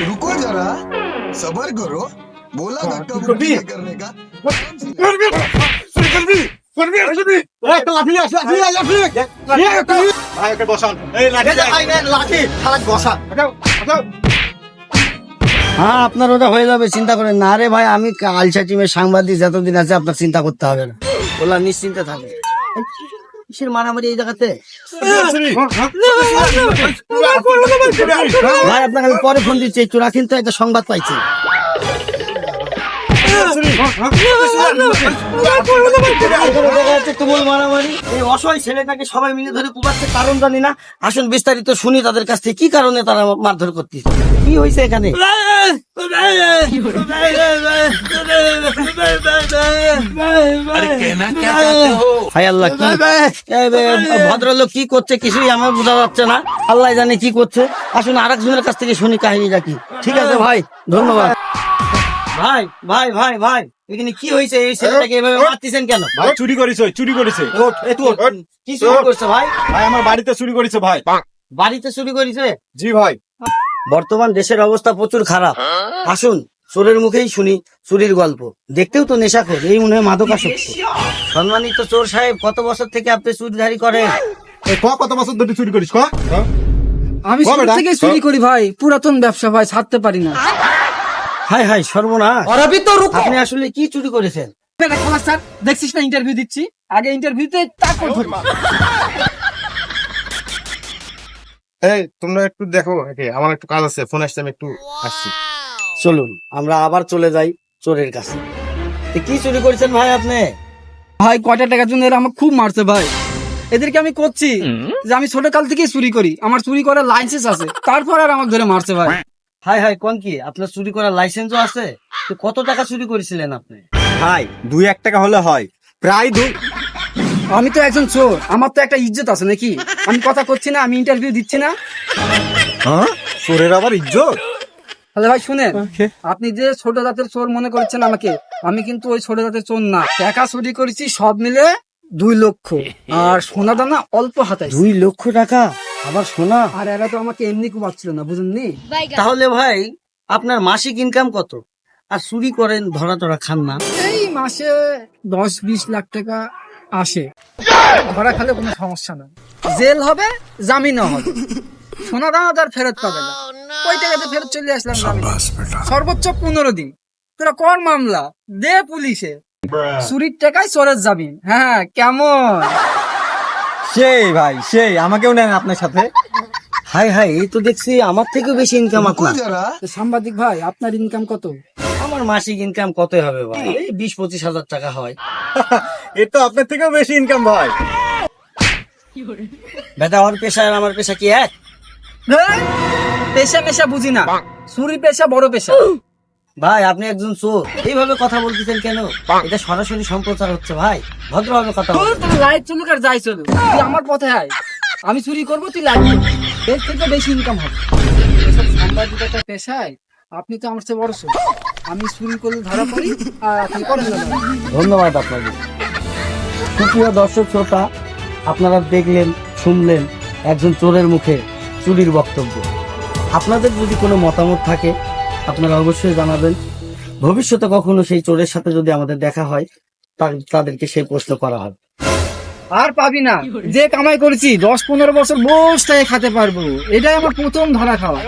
रुको जरा सबर करो बोला धक्का रुको मुक्की भी। नहीं करने का ভাই ওকে বসান এই লাঠি লাঠি খালাক বসান হ্যাঁ আপনার ওটা হয়ে যাবে চিন্তা করেন না রে ভাই আমি আলসা টিমের সাংবাদিক যতদিন আছে আপনার চিন্তা করতে হবে না বললা নিশ্চিন্তে থাকে এই, কিসের মারামারি এই জায়গাতে ভাই আপনাকে আমি পরে ফোন দিচ্ছি একটু কিন্তু তো একটা সংবাদ পাইছি ভদ্রলোক কি করছে কিছুই আমার বোঝা যাচ্ছে না আল্লাহ জানে কি করছে আসুন আরেকজনের কাছ থেকে শুনি কাহিনীটা কি ঠিক আছে ভাই ধন্যবাদ ভাই ভাই ভাই ভাই এখানে কি হয়েছে? এই ছেলেটাকে এভাবে মারতেছেন কেন? ভাই চুরি করেছে চুরি করেছে। কি শুরু করছে ভাই? ভাই আমার বাড়িতে চুরি করেছে ভাই। বাড়িতে চুরি করেছে? জি ভাই। বর্তমান দেশের অবস্থা প্রচুর খারাপ। আসুন চোরের মুখেই শুনি চুরির গল্প। দেখতেও তো নেশা নেশাখোর এই মনে হয় মাদকাসক্ত। সম্মানিত চোর সাহেব কত বছর থেকে আপনি চুরিধারি করেন? ক কত বছর ধরে চুরি করিস? ক? আমি শুরু থেকে চুরি করি ভাই পুরাতন ব্যবসা ভাই ছাড়তে পারি না। হাই হাই সর্বনাশ। অরবি তো রুকো আপনি আসলে কি চুরি করেছেন? স্যার দেখছিস না ইন্টারভিউ দিচ্ছি? আগে ইন্টারভিউতে তারপর ধরি এই তোমরা একটু দেখো একে আমার একটু কাজ আছে ফোন আসছে আমি একটু আসছি। চলুন আমরা আবার চলে যাই চোরের কাছে। কি চুরি করেছেন ভাই আপনি? ভাই কয়টা টাকার জন্য এরা আমার খুব মারছে ভাই। এদেরকে আমি করছি যে আমি ছোট কাল থেকে চুরি করি। আমার চুরি করার লাইসেন্স আছে। তারপর আর আমার ধরে মারছে ভাই। হাই হাই কোন কি? আপনার চুরি করার লাইসেন্সও আছে? তো কত টাকা চুরি করেছিলেন আপনি? ভাই দুই এক টাকা হলে হয়। প্রায় দুই। আমি তো একজন চোর। আমার তো একটা ইজ্জত আছে নাকি? আমি কথা করছি না আমি ইন্টারভিউ দিচ্ছি না। হ্যাঁ? চোরের আবার ইজ্জত? তাহলে ভাই শুনেন আপনি যে ছোট জাতের চোর মনে করছেন আমাকে আমি কিন্তু ওই ছোট জাতের চোর না। টাকা চুরি করেছি সব মিলে দুই লক্ষ। আর সোনা দানা অল্প হাতাই দুই লক্ষ টাকা? আবার সোনা? আর এরা তো আমাকে এমনি কুবাচ্ছিল না বুঝেননি? তাহলে ভাই আপনার মাসিক ইনকাম কত? আর চুরি করেন ধরা টরা খান না। এই মাসে দশ বিশ লাখ টাকা আসে। ধরা খালে কোনো সমস্যা না। জেল হবে জামিনও হবে। সোনা দানা তার ফেরত পাবে না। ওই টাকাতে ফেরত চলে আসলাম সর্বোচ্চ পনেরো দিন। তোরা কর মামলা দে পুলিশে। চুরির টাকায় চোরের জামিন। হ্যাঁ কেমন? সেই ভাই সেই আমাকেও নেন আপনার সাথে। হাই হাই এই তো দেখছি আমার থেকেও বেশি ইনকাম আপনার। সাংবাদিক ভাই আপনার ইনকাম কত? আমার মাসিক ইনকাম কত হবে ভাই? বিশ পঁচিশ হাজার টাকা হয়। এ তো আপনার থেকেও বেশি ইনকাম ভাই বেটা আমার পেশা আর আমার পেশা কি এক? হ্যাঁ? পেশা পেশা বুঝি না। চুরি পেশা বড় পেশা। ভাই আপনি একজন চোর। এইভাবে কথা বলতেছেন কেন? এটা সরাসরি সম্প্রচার হচ্ছে ভাই। ভদ্রভাবে কথা বলুন। তোর লাইট চলুক আর যাই চলুক তুই আমার পথে আয়। আমি চুরি করব তুই লাইটের থেকে বেশি ইনকাম হবে। এসব সাংবাদিকতা পেশায় আপনি তো আমার চেয়ে বড় চোর। আমি চুরি করলে ধরা পড়ি আর আপনি করেন না ধন্যবাদ আপনাকে। সুপ্রিয় দর্শক শ্রোতা আপনারা দেখলেন শুনলেন একজন চোরের মুখে চুরির বক্তব্য। আপনাদের যদি কোনো মতামত থাকে আপনারা অবশ্যই জানাবেন। ভবিষ্যতে কখনো সেই চোরের সাথে যদি আমাদের দেখা হয় তাদেরকে সেই প্রশ্ন করা হবে। আর পাবি না। যে কামাই করেছি দশ পনেরো বছর বসে খেতে পারব। এটাই আমার প্রথম ধরা খাওয়া।